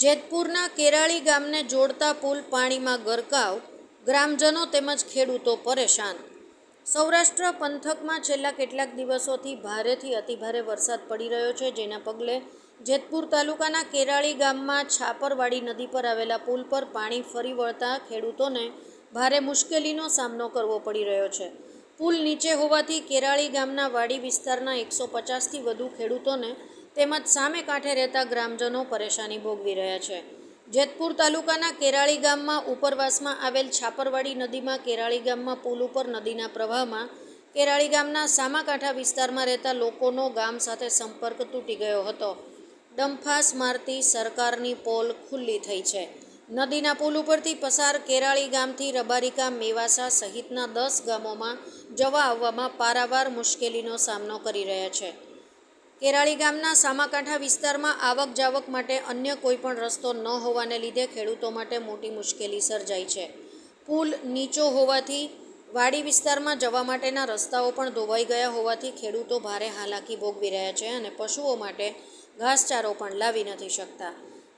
જેતપુરના કેરાળી ગામને જોડતા પુલ પાણીમાં ગરકાવ, ગ્રામજનો તેમજ ખેડૂતો પરેશાન. સૌરાષ્ટ્ર પંથકમાં છેલ્લા કેટલાક દિવસોથી ભારેથી અતિભારે વરસાદ પડી રહ્યો છે, જેના પગલે જેતપુર તાલુકાના કેરાળી ગામમાં છાપરવાડી નદી પર આવેલા પુલ પર પાણી ફરી વળતા ખેડૂતોને ભારે મુશ્કેલીનો સામનો કરવો પડી રહ્યો છે. પુલ નીચે હોવાથી કેરાળી ગામના વાડી વિસ્તારના એકસો પચાસથી વધુ ખેડૂતોને તેમજ સામે કાંઠે રહેતા ગ્રામજનો પરેશાની ભોગવી રહ્યા છે. જેતપુર તાલુકાના કેરાળી ગામમાં ઉપરવાસમાં આવેલ છાપરવાડી નદીમાં કેરાળી ગામમાં પુલ ઉપર નદીના પ્રવાહમાં કેરાળી ગામના સામાકાંઠા વિસ્તારમાં રહેતા લોકોનો ગામ સાથે સંપર્ક તૂટી ગયો હતો. ડમફાસ મારતી સરકારની પોલ ખુલ્લી થઈ છે. નદીના પુલ ઉપરથી પસાર કેરાળી ગામથી રબારિકા મેવાસા સહિતના દસ ગામોમાં જવા આવવામાં પારાવાર મુશ્કેલીનો સામનો કરી રહ્યા છે. કેરાળી ગામના સામાકાંઠા વિસ્તારમાં આવક જાવક માટે અન્ય કોઈ પણ રસ્તો ન હોવાને લીધે ખેડૂતો માટે મોટી મુશ્કેલી સર્જાઈ છે. પુલ નીચો હોવાથી વાડી વિસ્તારમાં જવા માટેના રસ્તાઓ પણ ધોવાઈ ગયા હોવાથી ખેડૂતો ભારે હાલાકી ભોગવી રહ્યા છે અને પશુઓ માટે ઘાસચારો પણ લાવી નથી શકતા.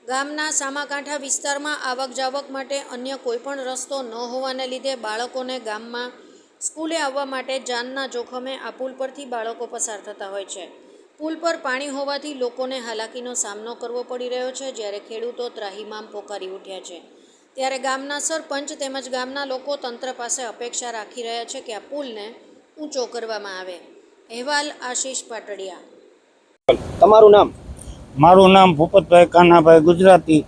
ગામના સામાકાંઠા વિસ્તારમાં આવક જાવક માટે અન્ય કોઈપણ રસ્તો ન હોવાને લીધે બાળકોને ગામમાં સ્કૂલે આવવા માટે જાનના જોખમે આ પુલ પરથી બાળકો પસાર થતા હોય છે. પુલ પર પાણી હોવાથી લોકોને હાલાકીનો સામનો કરવો પડી રહ્યો છે જ્યારે ખેડૂતો ત્રાહિમામ પોકારી ઉઠ્યા છે. ત્યારે ગામના સરપંચ તેમજ ગામના લોકો તંત્ર પાસે અપેક્ષા રાખી રહ્યા છે કે આ પુલને ઊંચો કરવામાં આવે. અહેવાલ આશીષ પાટડિયા. તમારું નામ? મારું નામ ભૂપતભાઈ કાનાભાઈ ગુજરાતી.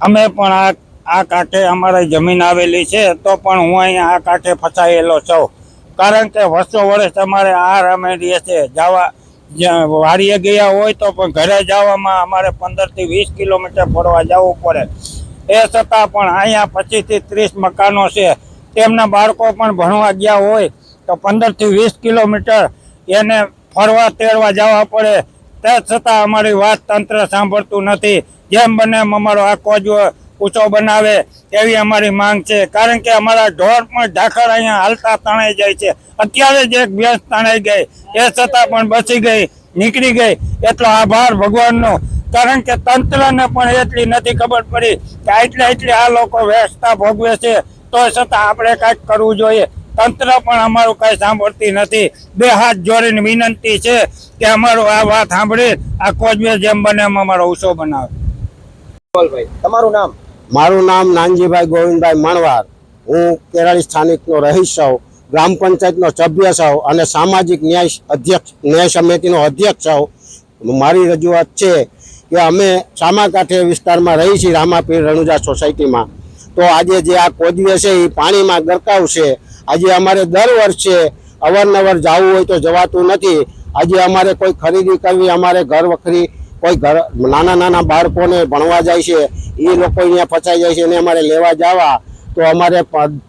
અમે પણ આ આ કાંઠે અમારી જમીન આવેલી છે તો પણ હું અહીંયા આ કાંઠે ફસાયેલો છું. કારણ કે વર્ષો વર્ષ અમારે આ રમે છે. જવા જ્યાં વાડીએ ગયા હોય તો પણ ઘરે જવામાં અમારે પંદરથી વીસ કિલોમીટર ફરવા જવું પડે. એ છતાં પણ અહીંયા પચીસથી ત્રીસ મકાનો છે. તેમના બાળકો પણ ભણવા ગયા હોય તો પંદરથી વીસ કિલોમીટર એને ફરવા તેડવા જવા પડે. તે છતાં અમારી વાત તંત્ર સાંભળતું નથી. જેમ બને અમારો આ કોજો ઊંચો બનાવે એવી અમારી માંગ છે. કારણ કે અમારા ઢોર પણ ઝાખર અહીંયા હાલતા તણાઈ જાય છે. અત્યારે જ એક ભેંસ તણાઈ ગઈ. એ છતાં પણ બચી ગઈ, નીકળી ગઈ. એટલો આભાર ભગવાનનો. કારણ કે તંત્રને પણ એટલી નથી ખબર પડી કે આટલે એટલે આ લોકો વ્યસ્તા ભોગવે છે. તો છતાં આપણે કાંઈક કરવું જોઈએ. તંત્ર પણ અમારું કાંઈ સાંભળતી નથી. બે હાથ જોડીને વિનંતી છે કે અમારું આ વાત સાંભળી આ કોજવે જેમ બને એમ અમારો ઉછો બનાવે. તમારું નામ? મારું નામ નાનજીભાઈ ગોવિંદભાઈ મણવાર. હું કેરાળી સ્થાનિકનો રહીશ છું, ગ્રામ પંચાયતનો સભ્ય છું અને સામાજિક ન્યાય અધ્યક્ષ, ન્યાય સમિતિનો અધ્યક્ષ છું. મારી રજૂઆત છે કે અમે સામાકાંઠે વિસ્તારમાં રહી છીએ, રામાપીર રણુજા સોસાયટીમાં. તો આજે જે આ કોદવે છે એ પાણીમાં ગરકાવ છે આજે અમારે દર વર્ષે અવારનવાર જવું હોય તો જવાતું નથી. આજે અમારે કોઈ ખરીદી કરવી, અમારે ઘર વખરી કોઈ ઘર, નાના નાના બાળકોને ભણવા જાય છે. એ લોકો અહીંયા ફસાઈ જાય છે અને અમારે લેવા જવા તો અમારે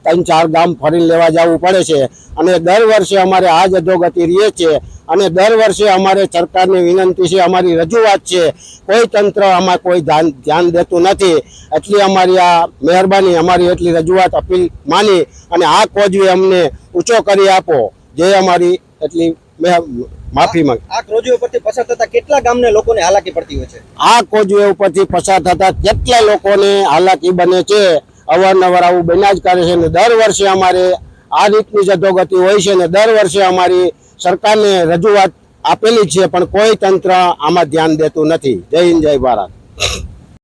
ત્રણ ચાર ગામ ફરીને લેવા જવું પડે છે. અને દર વર્ષે અમારે આ જ અધોગતિ રહીએ છે અને દર વર્ષે અમારે સરકારની વિનંતી છે, અમારી રજૂઆત છે, કોઈ તંત્ર આમાં કોઈ ધ્યાન ધ્યાન દેતું નથી. એટલી અમારી આ મહેરબાની, અમારી એટલી રજૂઆત અપીલ માની અને આ કોજવે અમને ઊંચો કરી આપો. જે અમારી, એટલી મેહ- માફી માંગ આ ક્રોજી ઉપરથી પસાર થતા કેટલા ગામને લોકોને હાલાકી પડતી હોય છે? આ કોજવે ઉપરથી પસાર થતા કેટલા લોકોને હાલાકી બને છે? અવારનવાર આવું બન્યા જ કરે છે ને દર વર્ષે અમારે આ રીતની જ અધોગતિ હોય છે ને દર વર્ષે અમારી સરકારને રજૂઆત આપેલી છે પણ કોઈ તંત્ર આમાં ધ્યાન દેતું નથી. જય હિન્દ જય ભારત.